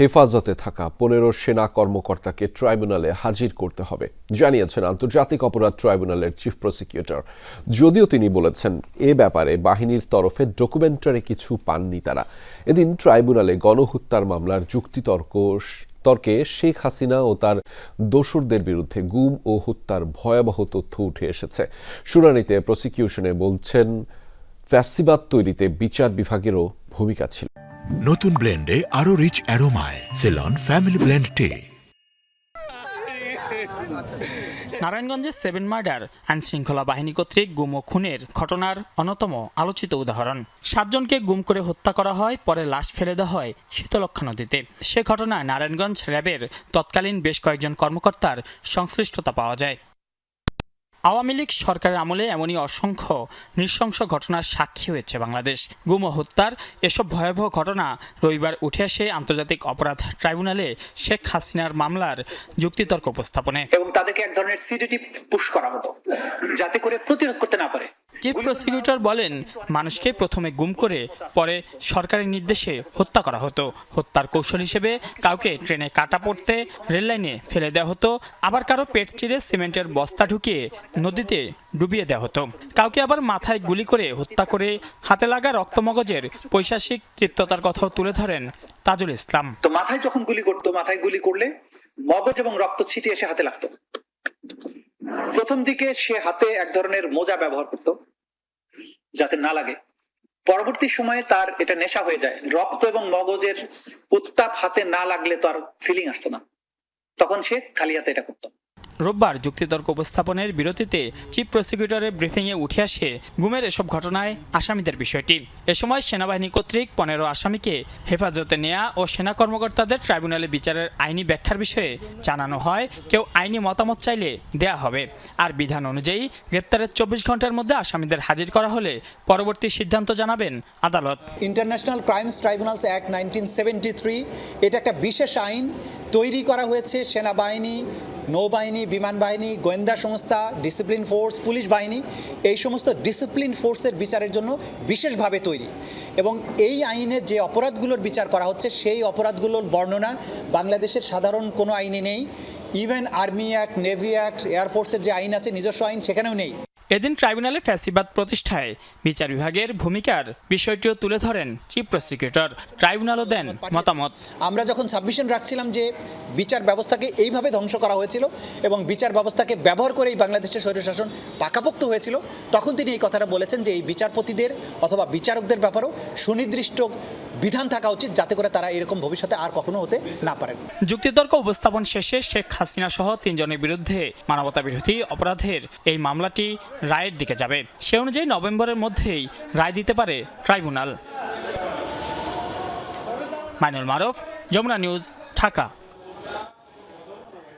হেফাজতে থাকা পনেরো সেনা কর্মকর্তাকে ট্রাইব্যুনালে হাজির করতে হবে, জানিয়েছেন আন্তর্জাতিক অপরাধ ট্রাইব্যুনালের চিফ প্রসিকিউটর। যদিও তিনি বলেছেন, এ ব্যাপারে বাহিনীর তরফে ডকুমেন্টারি কিছু পাননি তারা। এদিন ট্রাইব্যুনালে গণহত্যার মামলার যুক্তিতর্ক তর্কে শেখ হাসিনা ও তার দোসরদের বিরুদ্ধে গুম ও হত্যার ভয়াবহ তথ্য উঠে এসেছে। শুনানিতে প্রসিকিউশনে বলছেন, ফ্যাসিবাদ তৈরিতে বিচার বিভাগেরও ভূমিকা ছিল। নতুন ব্লেন্ডে আরও রিচ অ্যারোমায় সেলন ফ্যামিলি ব্লেন্ড টে নারায়ণগঞ্জে সেভেন মার্ডার আইন শৃঙ্খলা বাহিনী কর্তৃক গুম ও খুনের ঘটনার অন্যতম আলোচিত উদাহরণ। সাতজনকে গুম করে হত্যা করা হয়, পরে লাশ ফেলে দেওয়া হয় শীতলক্ষা নদীতে। সে ঘটনায় নারায়ণগঞ্জ র্যাবের তৎকালীন বেশ কয়েকজন কর্মকর্তার সংশ্লিষ্টতা পাওয়া যায়। আওয়ামী লীগ সরকারের আমলে এমনই অসংখ্য নৃশংস ঘটনার সাক্ষী হয়েছে বাংলাদেশ। গুম হত্যার এসব ভয়াবহ ঘটনা রবিবার উঠে আসে আন্তর্জাতিক অপরাধ ট্রাইব্যুনালে শেখ হাসিনার মামলার যুক্তিতর্ক উপস্থাপনে। এবং তাদেরকে এক ধরনের সিডিটি পুশ করা হতো, যাতে করে প্রতিরোধ করতে না পারে। চিফ প্রসিকিউটর বলেন, মানুষকে প্রথমে গুম করে, পরে সরকারি নির্দেশে হত্যা করা হতো। হত্যার কৌশল হিসেবে কাউকে ট্রেনে কাটা পড়তে রেললাইনে ফেলে দেওয়া হতো, আবার কারও পেট চিরে সিমেন্টের বস্তা ঢুকিয়ে নদীতে ডুবিয়ে দেওয়া হতো। কাউকে আবার মাথায় গুলি করে হত্যা করে হাতে লাগা রক্তমগজের পৈশাসিক তৃপ্ততার কথাও তুলে ধরেন তাজুল ইসলাম। তো মাথায় যখন গুলি করতো, মাথায় গুলি করলে মগজ এবং রক্ত ছিটিয়ে এসে হাতে লাগতো। প্রথম দিকে সে হাতে এক ধরনের মোজা ব্যবহার করত। যাতে না লাগে। পরবর্তী সময়ে তার এটা নেশা হয়ে যায়। রক্ত এবং মগজের উত্তাপ হাতে না লাগলে তো আর ফিলিং আসতো না। তখন সে খালি হাতে এটা করতো। রোববার যুক্তিতর্ক উপস্থাপনের বিরতিতে চিফ প্রসিকিউটরের ব্রিফিংয়ে উঠে আসে গুমের এসব ঘটনায় আসামিদের বিষয়টি। এ সময় সেনাবাহিনী কর্তৃক পনেরো আসামিকে হেফাজতে নেয়া ও সেনা কর্মকর্তাদের ট্রাইব্যুনালে বিচারের আইনি ব্যাখ্যার বিষয়ে জানানো হয়। কেউ আইনি মতামত চাইলে দেয়া হবে। আর বিধান অনুযায়ী গ্রেপ্তারের চব্বিশ ঘণ্টার মধ্যে আসামিদের হাজির করা হলে পরবর্তী সিদ্ধান্ত জানাবেন আদালত। International Crimes Tribunals Act nineteen seventy three, এটা একটা বিশেষ আইন তৈরি করা হয়েছে সেনাবাহিনী নৌবাহিনী, বিমান বাহিনী, গোয়েন্দা সংস্থা ডিসিপ্লিন ফোর্স পুলিশ বাহিনী, এই সমস্ত ডিসিপ্লিন ফোর্সের বিচারের জন্য বিশেষভাবে তৈরি। এবং এই আইনে যে অপরাধগুলোর বিচার করা হচ্ছে, সেই অপরাধগুলোর বর্ণনা বাংলাদেশের সাধারণ কোনো আইনে নেই। Even army act navy act এয়ারফোর্সের যে আইন আছে, নিজস্ব আইন সেখানেও নেই। এদিন ট্রাইব্যুনালে ফ্যাসিবাদ প্রতিষ্ঠায় বিচার বিভাগের ভূমিকার বিষয়টিও তুলে ধরেন চিফ প্রসিকিউটর। ট্রাইব্যুনালও দেন মতামত। আমরা যখন সাবমিশন রাখছিলাম যে বিচার ব্যবস্থাকে এইভাবে ধ্বংস করা হয়েছিল এবং বিচার ব্যবস্থাকে ব্যবহার করেই বাংলাদেশের স্বৈরশাসন পাকাপোক্ত হয়েছিল, তখন তিনি এই কথাটা বলেছেন যে এই বিচারপতিদের অথবা বিচারকদের ব্যাপারেও সুনির্দিষ্ট বিধান থাকা উচিত যাতে করে তারা এরকম ভবিষ্যতে আর কখনো হতে না পারেন। যুক্তিতর্ক উপস্থাপন শেষে শেখ হাসিনা সহ তিনজনের বিরুদ্ধে মানবতা বিরোধী অপরাধের এই মামলাটি রায়ের দিকে যাবে। সে অনুযায়ী নভেম্বরের মধ্যেই রায় দিতে পারে ট্রাইব্যুনাল। মাইনুল মারফ, যমুনা নিউজ, ঢাকা।